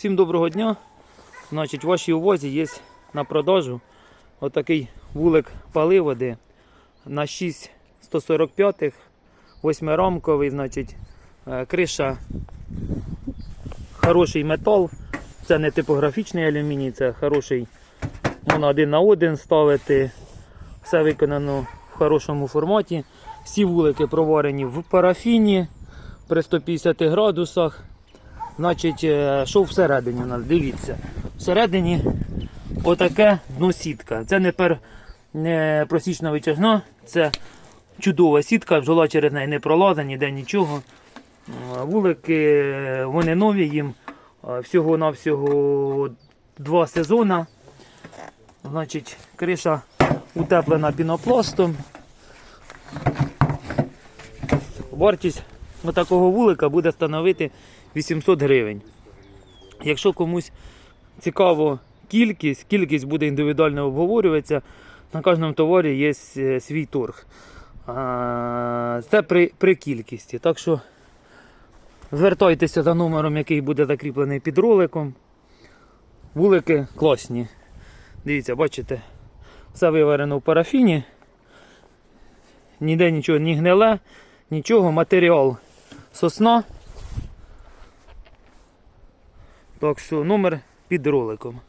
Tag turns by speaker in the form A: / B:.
A: Всім доброго дня. Значить, в вашій увазі є на продажу отакий вулик паливоди на 6 145 восьмирамковий, значить, е, криша хороший метал. Це не типографічний алюміній, це хороший. Можна один на один ставити. Все виконано в хорошому форматі. Всі вулики проварені в парафіні при 150 градусах. Значить, е, що всередині у нас? Дивіться. Всередині отаке дно сітка. Це не, пер, не просічна витяжна, це чудова сітка, бджола через неї не пролазить, ніде нічого. Е, Вулики, вони нові їм е, всього-навсього два сезони. Значить, криша утеплена пінопластом. Вартість такого вулика буде становити 800 гривень. Якщо комусь цікаво кількість, кількість буде індивідуально обговорюватися. На кожному товарі є е, свій торг. Це при, при кількості. Так що звертайтеся за номером, який буде закріплений під роликом. Вулики класні. Дивіться, бачите, все виварено в парафіні. Ніде нічого не гниле, нічого, матеріал сосна. Так що номер під роликом.